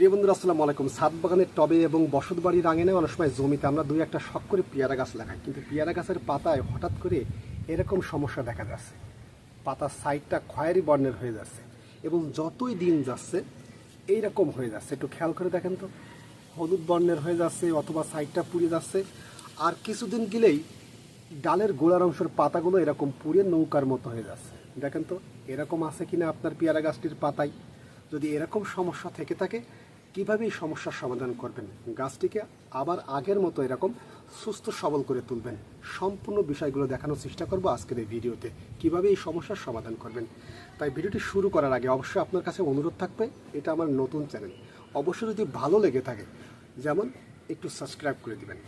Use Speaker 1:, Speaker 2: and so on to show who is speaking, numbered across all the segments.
Speaker 1: প্রিয় বন্ধুরা, আসসালামু আলাইকুম। সাত বাগানের টবে এবং বসত বাড়ির আঙিনে অনেক সময় জমিতে আমরা দুই একটা শখ করে পেয়ারা গাছ লাগাই। কিন্তু পেয়ারা গাছের পাতায় হঠাৎ করে এরকম সমস্যা দেখা যাচ্ছে। পাতার সাইডটা খয়েরি বর্ণের হয়ে যাচ্ছে এবং যতই দিন যাচ্ছে, এইরকম হয়ে যাচ্ছে। একটু খেয়াল করে দেখেন তো। হলুদ বর্ণের হয়ে যাচ্ছে অথবা সাইডটা পুড়ে যাচ্ছে। আর কিছুদিন গেলেই ডালের গোড়ার অংশের পাতাগুলো এরকম পুড়ে নৌকার মতো হয়ে যাচ্ছে। দেখেন তো, এরকম আছে কিনা আপনার পেয়ারা গাছটির পাতায়? যদি এরকম সমস্যা থেকে থাকে কীভাবে এই সমস্যার সমাধান করবেন? গাছটিকে আবার আগের মতো এরকম সুস্থ সবল করে তুলবেন। সম্পূর্ণ বিষয়গুলো দেখানোর চেষ্টা করব আজকের এই ভিডিওতে, কীভাবে এই সমস্যার সমাধান করবেন। তাই ভিডিওটি শুরু করার আগে অবশ্যই আপনার কাছে অনুরোধ থাকবে, এটা আমার নতুন চ্যানেল। অবশ্যই যদি ভালো লেগে থাকে, যেমন একটু সাবস্ক্রাইব করে দিবেন।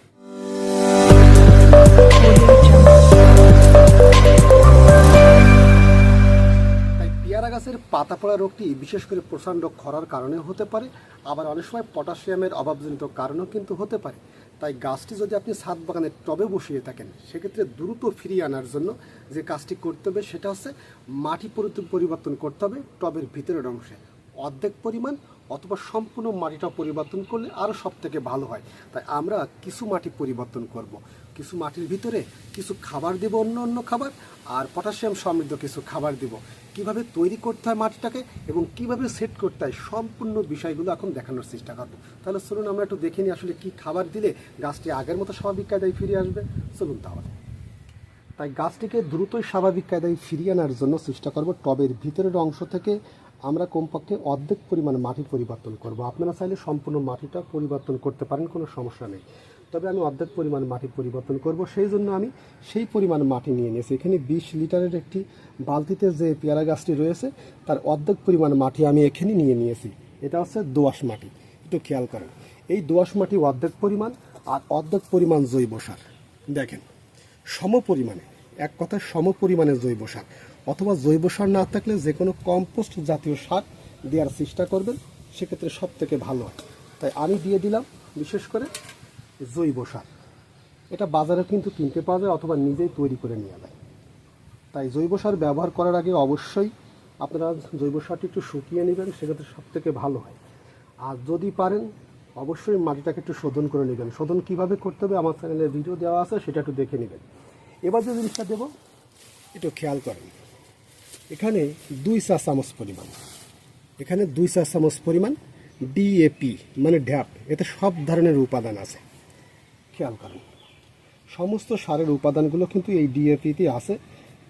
Speaker 1: গাছের পাতা পড়া রোগটি বিশেষ করে প্রচণ্ড খরার কারণে হতে পারে। আবার অনেক সময় পটাশিয়ামের অভাবজনিত কারণেও কিন্তু হতে পারে। তাই গাছটি যদি আপনি ছাদ বাগানের টবে বসিয়ে থাকেন, সেক্ষেত্রে দ্রুত ফিরিয়ে আনার জন্য যে কাজটি করতে হবে সেটা হচ্ছে মাটি পরি- পরিবর্তন করতে হবে টবের ভিতরের অংশে। অর্ধেক পরিমাণ অথবা সম্পূর্ণ মাটিটা পরিবর্তন করলে আরও সব থেকে ভালো হয়। তাই আমরা কিছু মাটি পরিবর্তন করব। কিছু মাটির ভিতরে কিছু খাবার দেব, অন্য অন্য খাবার, আর পটাশিয়াম সমৃদ্ধ কিছু খাবার দেব। কীভাবে তৈরি করতে হয় মাটিটাকে এবং কীভাবে সেট করতে হয় সম্পূর্ণ বিষয়গুলো এখন দেখানোর চেষ্টা করব। তাহলে চলুন আমরা একটু দেখে নিই আসলে কি খাবার দিলে গাছটি আগের মতো স্বাভাবিক কায়দায় ফিরে আসবে। চলুন তাহলে। তাই গাছটিকে দ্রুতই স্বাভাবিক কায়দায় ফিরিয়ে আনার জন্য চেষ্টা করব টবের ভিতরের অংশ থেকে আমরা কমপক্ষে অর্ধেক পরিমাণ মাটি পরিবর্তন করব। আপনারা চাইলে সম্পূর্ণ মাটিটা পরিবর্তন করতে পারেন, কোনো সমস্যা নেই। তবে আমি অর্ধেক পরিমাণ মাটি পরিবর্তন করব। সেই জন্য আমি সেই পরিমাণ মাটি নিয়ে নিয়েছি। এখানে বিশ লিটারের একটি বালতিতে যে পেয়ারা গাছটি রয়েছে, তার অর্ধেক পরিমাণ মাটি আমি এখানে নিয়ে নিয়েছি। এটা হচ্ছে দোআঁশ মাটি। একটু খেয়াল করেন। এই দোআঁশ মাটি অর্ধেক পরিমাণ আর অর্ধেক পরিমাণ জৈব সার। দেখেন, সম পরিমাণে, এক কথায় সম পরিমাণে জৈব সার। অথবা জৈব সার না থাকলে যে কোনো কম্পোস্ট জাতীয় সার দেওয়ার চেষ্টা করবেন, সেক্ষেত্রে সব থেকে ভালো হয়। তাই আমি দিয়ে দিলাম, বিশেষ করে জৈব সার। এটা বাজারে কিন্তু কিনতে পাওয়া যায় অথবা নিজেই তৈরি করে নিয়ে যায়। তাই জৈব সার ব্যবহার করার আগে অবশ্যই আপনারা জৈব সারটি একটু শুকিয়ে নেবেন, সেক্ষেত্রে সব থেকে ভালো হয়। আর যদি পারেন, অবশ্যই মাটিটাকে একটু শোধন করে নেবেন। শোধন কীভাবে করতে হবে আমার চ্যানেলে ভিডিও দেওয়া আছে, সেটা একটু দেখে নেবেন। এবার যে জিনিসটা দেবো, একটু খেয়াল করেন। এখানে দুই চা চামচ পরিমাণ। এখানে দুই চা চামচ পরিমাণ ডিএপি মানে ড্যাপ এতে সব ধরনের উপাদান আছে। খেয়াল করেন। সমস্ত সারের উপাদানগুলো কিন্তু এই ডিএপিতে আছে।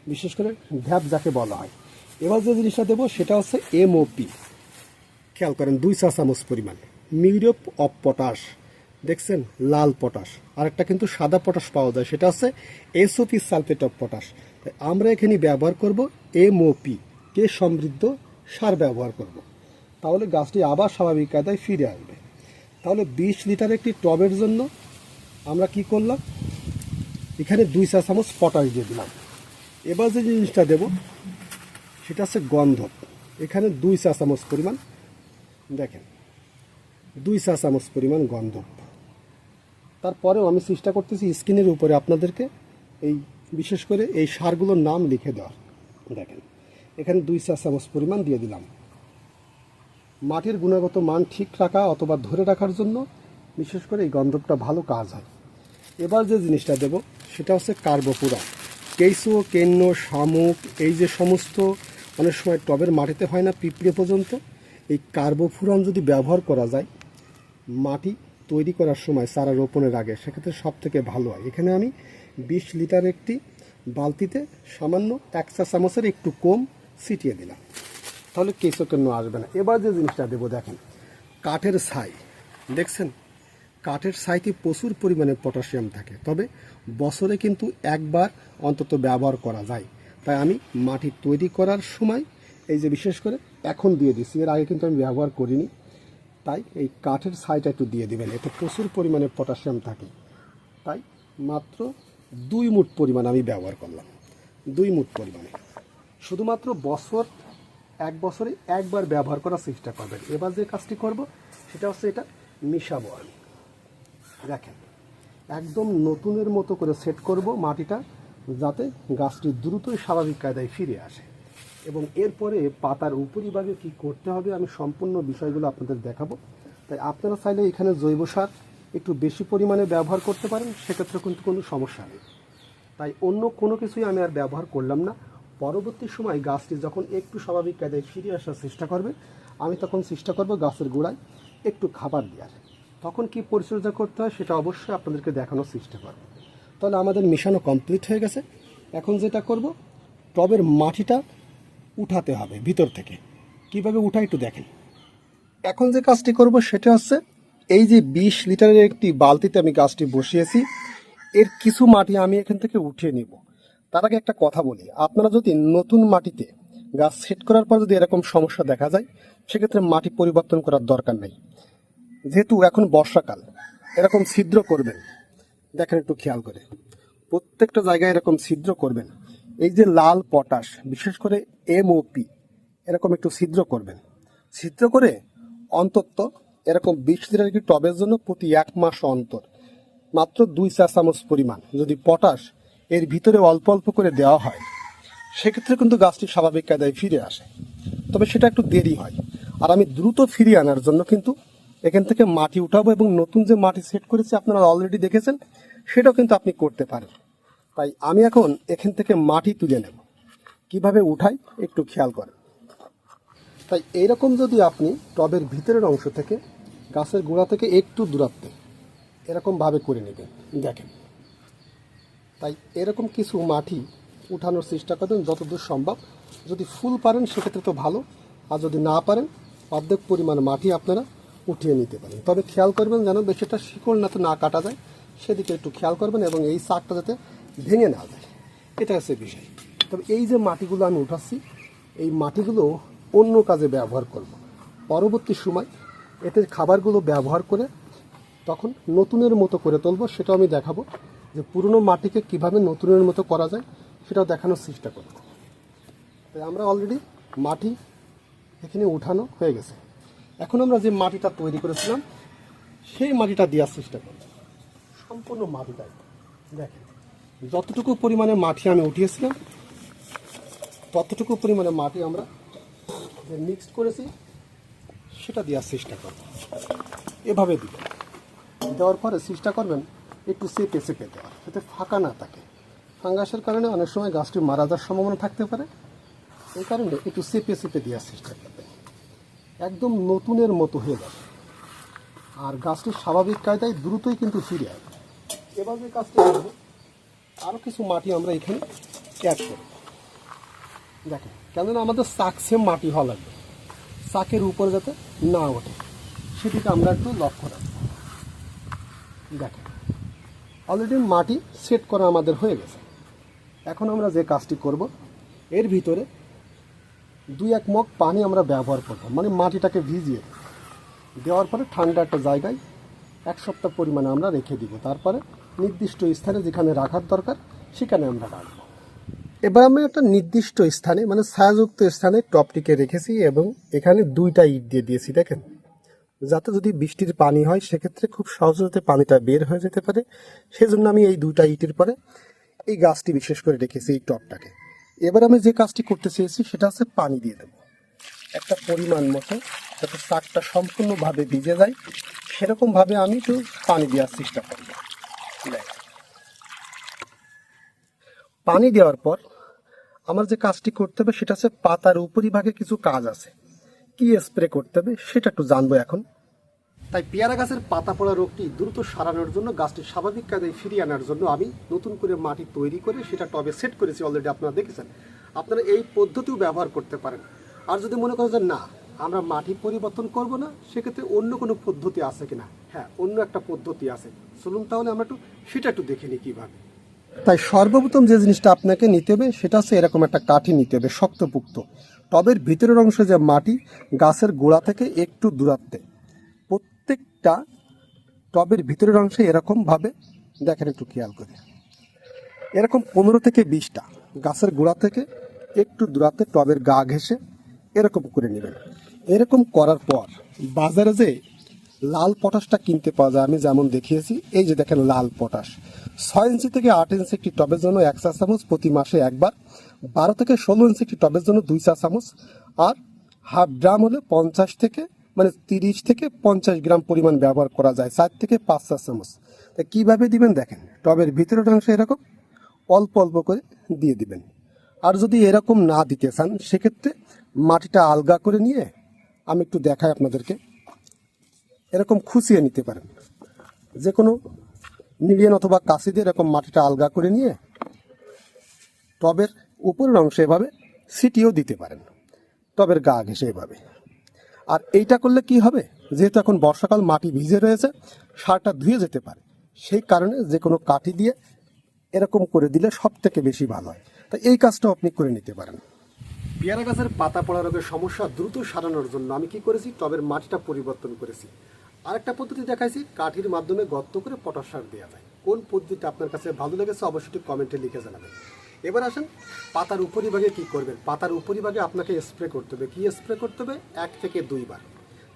Speaker 1: বিশেষ করে ভ্যাপ যাকে বলা হয়। এবার যে জিনিসটা দেবো, সেটা হচ্ছে এমওপি খেয়াল করেন, দুই চা চামচ পরিমাণ। Muriate of potash. দেখছেন? লাল পটাশ। আরেকটা কিন্তু সাদা পটাশ পাওয়া যায়। সেটা হচ্ছে এসওপি সালফেট অফ পটাশ। আমরা এখানে ব্যবহার করব এমওপি কে সমৃদ্ধ? সার ব্যবহার করব। তাহলে গাছটি আবার স্বাভাবিক কায়দায় ফিরে আসবে। তাহলে বিশ লিটার একটি টবের জন্য আমরা কি করলাম? এখানে দুই চা চামচ পটাশ দিয়ে দিলাম। এবার যে জিনিসটা দেব, সেটা হচ্ছে গন্ধক এখানে দুই চা চামচ পরিমাণ, দেখেন, দুই চা চামচ পরিমাণ গন্ধক তারপরেও আমি চেষ্টা করতেছি স্ক্রিনের উপরে আপনাদেরকে এই, বিশেষ করে এই সারগুলোর নাম লিখে দেওয়ার। দেখেন, এখানে দুই চা চামচ পরিমাণ দিয়ে দিলাম। মাটির গুণগত মান ঠিক রাখা অথবা ধরে রাখার জন্য বিশেষ করে এই গন্ধকটা ভালো কাজ হয়। এবার যে জিনিসটা দেব, সেটা হচ্ছে কার্বোপুরা। কেইসো কেন্ন, শামুক, এই যে সমস্ত অনেক সময় টবের মাটিতে হয় না পিঁপড়ে পর্যন্ত, এই কার্বোফুরান যদি ব্যবহার করা যায়, মাটি তৈরি করার সময় চারা রোপণের আগে, সেক্ষেত্রে সব থেকে ভালো হয়। এখানে আমি বিশ লিটার একটি বালতিতে সামান্য এক চা চামচের একটু কম ছিটিয়ে দিলাম। তাহলে কেঁচো কেন আসবে না। এবার যে জিনিসটা দেবো, দেখেন, কাঠের ছাই। দেখছেন? কাঠের ছাইতে প্রচুর পরিমাণে পটাশিয়াম থাকে। তবে বছরে কিন্তু একবার অন্তত ব্যবহার করা যায়। তাই আমি মাটি তৈরি করার সময় এই যে বিশেষ করে এখন দিয়ে দিচ্ছি, এর আগে কিন্তু আমি ব্যবহার করিনি। তাই এই কাঠের ছাইটা একটু দিয়ে দেবেন, এতে প্রচুর পরিমাণে পটাশিয়াম থাকে। তাই মাত্র দুই মুঠ পরিমাণ আমি ব্যবহার করলাম। দুই মুঠ পরিমাণে। শুধুমাত্র বছর, এক বছরে একবার ব্যবহার করার চেষ্টা করবেন। এবার যে কাজটি করব, সেটা হচ্ছে এটা মিশাবো আমি। দেখেন, একদম নতুনের মতো করে সেট করব মাটিটা যাতে গাছটি দ্রুতই স্বাভাবিক কায়দায় ফিরে আসে। এবং এরপরে পাতার উপরিভাগে কি করতে হবে আমি সম্পূর্ণ বিষয়গুলো আপনাদের দেখাবো। তাই আপনারা চাইলে এখানে জৈব সার একটু বেশি পরিমাণে ব্যবহার করতে পারেন, সেক্ষেত্রে কিন্তু কোনো সমস্যা নেই। তাই অন্য কোনো কিছুই আমি আর ব্যবহার করলাম না। পরবর্তী সময় গাছটি যখন একটু স্বাভাবিক কায়দায় ফিরে আসার চেষ্টা করবে, আমি তখন চেষ্টা করব গাছের গোড়ায় একটু খাবার দেওয়ার। তখন কি পরিচর্যা করতে হয় সেটা অবশ্যই আপনাদেরকে দেখানোর চেষ্টা করব। তাহলে আমাদের মিশানো কমপ্লিট হয়ে গেছে। এখন যেটা করব, টবের মাটিটা উঠাতে হবে ভিতর থেকে। কীভাবে উঠায় একটু দেখেন। এখন যে কাজটি করব সেটা হচ্ছে, এই যে বিশ লিটারের একটি বালতিতে আমি গাছটি বসিয়েছি, এর কিছু মাটি আমি এখান থেকে উঠিয়ে নিব। তার আগে একটা কথা বলি, আপনারা যদি নতুন মাটিতে গাছ সেট করার পর যদি এরকম সমস্যা দেখা যায়, সেক্ষেত্রে মাটি পরিবর্তন করার দরকার নেই। যেহেতু এখন বর্ষাকাল, এরকম ছিদ্র করবেন। দেখেন একটু খেয়াল করে। প্রত্যেকটা জায়গায় এরকম ছিদ্র করবেন। এই যে লাল পটাশ, বিশেষ করে এমওপি এরকম একটু ছিদ্র করবেন। ছিদ্র করে অন্তত এরকম বিশ লিটার একটি টবের জন্য প্রতি এক মাস অন্তর, মাত্র দুই চা চামচ পরিমাণ যদি পটাশ এর ভিতরে অল্প অল্প করে দেওয়া হয়, সেক্ষেত্রে কিন্তু গাছটি স্বাভাবিক কায়দায় ফিরে আসে। তবে সেটা একটু দেরি হয়। আর আমি দ্রুত ফিরিয়ে আনার জন্য কিন্তু এখান থেকে মাটি উঠাবো এবং নতুন যে মাটি সেট করেছি আপনারা অলরেডি দেখেছেন, সেটাও কিন্তু আপনি করতে পারেন। তাই আমি এখন এখান থেকে মাটি তুলে নেব। কীভাবে উঠাই একটু খেয়াল করেন। তাই এইরকম যদি আপনি টবের ভিতরের অংশ থেকে গাছের গোড়া থেকে একটু দূরত্বে এরকমভাবে করে নেবেন, দেখেন। তাই এরকম কিছু মাটি উঠানোর চেষ্টা করবেন যতদূর সম্ভব। যদি ফুল পারেন, সেক্ষেত্রে তো ভালো। আর যদি না পারেন, অর্ধেক পরিমাণ মাটি আপনারা উঠিয়ে নিতে পারেন। তবে খেয়াল করবেন যেন বেশিটা শিকড় না তো না কাটা যায়, সেদিকে একটু খেয়াল করবেন এবং এই শাকটা যাতে ভেঙে না যায়। এটা হচ্ছে বিষয়। তবে এই যে মাটিগুলো আমি উঠাচ্ছি, এই মাটিগুলো অন্য কাজে ব্যবহার করব। পরবর্তী সময় এতে খাবারগুলো ব্যবহার করে তখন নতুনের মতো করে তুলবো, সেটাও আমি দেখাবো যে পুরনো মাটিকে কীভাবে নতুনের মতো করা যায়, সেটাও দেখানোর চেষ্টা করব। তাই আমরা অলরেডি মাটি এখানে উঠানো হয়ে গেছে। এখন আমরা যে মাটিটা তৈরি করেছিলাম, সেই মাটিটা দেওয়ার চেষ্টা করব। সম্পূর্ণ মাটিটাই দেখেন, যতটুকু পরিমাণে মাটি আমি উঠিয়েছিলাম, ততটুকু পরিমাণে মাটি আমরা যে মিক্সড করেছি, সেটা দেওয়ার চেষ্টা করব। এভাবে দিব। দেওয়ার পরে চেষ্টা করবেন একটু চেপে চেপে দেওয়ার, যাতে ফাঁকা না থাকে। ফাঙ্গাসের কারণে অনেক সময় গাছটি মারা যাওয়ার সম্ভাবনা থাকতে পারে। এই কারণে একটু চেপে চেপে দেওয়ার চেষ্টা করবেন একদম নতুনের মতো হয়ে যাবে আর গাছটি স্বাভাবিক কায়দায় দ্রুতই কিন্তু ফিরে আসবে। এবার যে কাজটি আরও কিছু মাটি আমরা এখানে অ্যাড করব। দেখেন, কেননা আমাদের চাক সেম মাটি হওয়া লাগবে। চাকের উপরে যাতে না ওঠে, সেটিকে আমরা একটু লক্ষ্য রাখব। দেখেন অলরেডি মাটি সেট করা আমাদের হয়ে গেছে। এখন আমরা যে কাজটি করব, এর ভিতরে দুই এক মগ পানি আমরা ব্যবহার করব। মানে মাটিটাকে ভিজিয়ে দেওয়ার পরে ঠান্ডা একটা জায়গায় এক সপ্তাহ পরিমাণে আমরা রেখে দিব। তারপরে নির্দিষ্ট স্থানে যেখানে রাখার দরকার, সেখানে আমরা রাখব। এবার আমি একটা নির্দিষ্ট স্থানে মানে ছায়াযুক্ত স্থানে টপটিকে রেখেছি এবং এখানে দুইটা ইট দিয়ে দিয়েছি, দেখেন। যাতে যদি বৃষ্টির পানি হয়, সেক্ষেত্রে খুব সহজে পানিটা বের হয়ে যেতে পারে। সেজন্য আমি এই দুইটা ইটের পরে এই গাছটি বিশেষ করে রেখেছি এই টপটাকে। এবার আমি যে কাজটি করতে চেয়েছি, সেটা হচ্ছে পানি দিয়ে দেবো। একটা পরিমাণ মতো যাতে শাকটা সম্পূর্ণভাবে ভিজে যায়, সেরকমভাবে আমি একটু পানি দেওয়ার চেষ্টা করব। পানি দেওয়ার পর আমার যে কাজটি করতে হবে, সেটা হচ্ছে পাতার উপরিভাগে কিছু কাজ আছে। কি স্প্রে করতে হবে, সেটা একটু জানব এখন। তাই পেয়ারা গাছের পাতা পড়া রোগটি দ্রুত সারানোর জন্য গাছটি স্বাভাবিক কাজে ফিরিয়ে আনার জন্য আমি নতুন করে মাটি তৈরি করে সেটা টবে সেট করেছি অলরেডি আপনারা দেখেছেন। আপনারা এই পদ্ধতিও ব্যবহার করতে পারেন। আর যদি মনে করেন যে না, আমরা মাটি পরিবর্তন করব না, সেক্ষেত্রে অন্য কোনো পদ্ধতি আছে কিনা? হ্যাঁ অন্য একটা পদ্ধতি আছে। চলুন তাহলে আমরা একটু সেটা একটু দেখে নিই কীভাবে। তাই সর্বপ্রথম যে জিনিসটা আপনাকে নিতে হবে, সেটা হচ্ছে এরকম একটা কাঠি নিতে হবে, শক্তপুক্ত। টবের ভিতরের অংশে যে মাটি, গাছের গোড়া থেকে একটু দূরত্বে। প্রত্যেকটা টবের ভিতরের অংশে এরকমভাবে, দেখেন একটু খেয়াল করে। এরকম পনেরো থেকে বিশটা গাছের গোড়া থেকে একটু দূরাতে টবের গা ঘেঁষে এরকম করে নেবেন। এরকম করার পর বাজারে যে লাল পটাশটা কিনতে পাওয়া যায়, আমি যেমন দেখিয়েছি, এই যে দেখেন লাল পটাশ। ছয় ইঞ্চি থেকে আট ইঞ্চি একটি টবের জন্য এক চা চামচ প্রতি মাসে একবার, বারো থেকে ষোলো ইঞ্চি একটি টবের জন্য দুই চা চামচ, আর হাফ ড্রাম হলে পঞ্চাশ থেকে মানে তিরিশ থেকে পঞ্চাশ গ্রাম পরিমাণ ব্যবহার করা যায় চার থেকে পাঁচ চা চামচ। তা কীভাবে দিবেন দেখেন, টবের ভিতরের অংশ এরকম অল্প অল্প করে দিয়ে দিবেন। আর যদি এরকম না দিতে চান, সেক্ষেত্রে মাটিটা আলগা করে নিয়ে আমি একটু দেখাই আপনাদেরকে। এরকম খুঁচিয়ে নিতে পারেন। যে কোনো নিড়িয়ান অথবা কাশি দিয়ে এরকম মাটিটা আলগা করে নিয়ে টবের উপরের অংশে এভাবে সিটিও দিতে পারেন। টবের গা ঘেসে এভাবে। আর এইটা করলে কি হবে? যেহেতু এখন বর্ষাকাল, মাটি ভিজে রয়েছে, সারটা ধুয়ে যেতে পারে। সেই কারণে যে কোনো কাঠি দিয়ে এরকম করে দিলে সব থেকে বেশি ভালো হয়। তাই এই কাজটাও আপনি করে নিতে পারেন। পেয়ারা গাছের পাতা পড়া রোগের সমস্যা দ্রুত সারানোর জন্য আমি কি করেছি? টবের মাটিটা পরিবর্তন করেছি। আরেকটা পদ্ধতি দেখাইছি, কাঠির মাধ্যমে গর্ত করে পটাশ সার দেওয়া যায়। কোন পদ্ধতিটা আপনার কাছে ভালো লেগেছে অবশ্যই কমেন্টে লিখে জানাবেন। এবার আসেন পাতার উপরিভাগে কি করবেন? পাতার উপরিভাগে আপনাকে স্প্রে করতে হবে। কী স্প্রে করতে হবে? এক থেকে দুইবার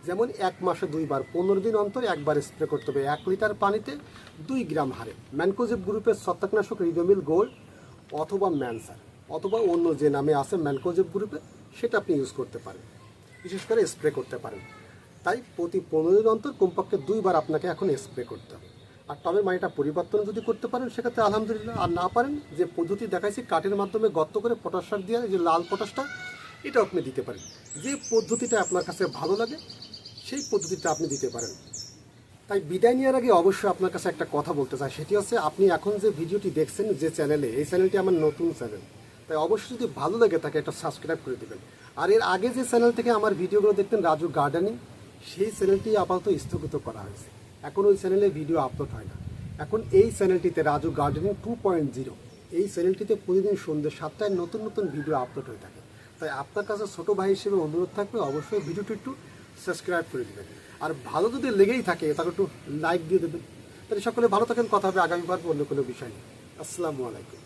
Speaker 1: যেমন এক মাসে দুইবার পনেরো দিন অন্তর একবার স্প্রে করতে হবে। এক লিটার পানিতে দুই গ্রাম হারে ম্যানকোজেব গ্রুপের ছত্রাকনাশক রিডোমিল গোল্ড অথবা ম্যানসার অথবা অন্য যে নামে আছে ম্যানকোজেব গ্রুপে, সেটা আপনি ইউজ করতে পারেন। বিশেষ করে স্প্রে করতে পারেন। তাই প্রতি পনেরো দিন অন্তর কমপক্ষে দুইবার আপনাকে এখন স্প্রে করতে হবে। আর টবের মাটিটা পরিবর্তন যদি করতে পারেন, সেক্ষেত্রে আলহামদুলিল্লাহ। আর না পারেন, যে পদ্ধতি দেখাইছি, কাঠের মাধ্যমে গর্ত করে পটাশ সার দিয়ে যে লাল পটাশটা এটা আপনি দিতে পারেন। যে পদ্ধতিটা আপনার কাছে ভালো লাগে, সেই পদ্ধতিটা আপনি দিতে পারেন। তাই বিদায় নেওয়ার আগে অবশ্যই আপনার কাছে একটা কথা বলতে চাই, সেটি হচ্ছে আপনি এখন যে ভিডিওটি দেখছেন, যে চ্যানেলে, এই চ্যানেলটি আমার নতুন চ্যানেল। তাই অবশ্যই যদি ভালো লাগে তাকে একটা সাবস্ক্রাইব করে দেবেন। আর এর আগে যে চ্যানেল থেকে আমার ভিডিওগুলো দেখতেন রাজু গার্ডেনিং, সেই চ্যানেলটি আপাতত স্থগিত করা হয়েছে। এখন ওই চ্যানেলে ভিডিও আপলোড হয় না। এখন এই চ্যানেলটিতে Raju gardening two point zero এই চ্যানেলটিতে প্রতিদিন সন্ধ্যে সাতটায় নতুন নতুন ভিডিও আপলোড হয়ে থাকে। তাই আপনার কাছে ছোট ভাই হিসেবে অনুরোধ থাকবে, অবশ্যই ভিডিওটি একটু সাবস্ক্রাইব করে দেবেন। আর ভালো যদি লেগেই থাকে, তাহলে একটু লাইক দিয়ে দেবেন। তাহলে সকলে ভালো থাকেন, কথা হবে আগামীবার অন্য কোনো বিষয় নিয়ে। আসসালামু আলাইকুম।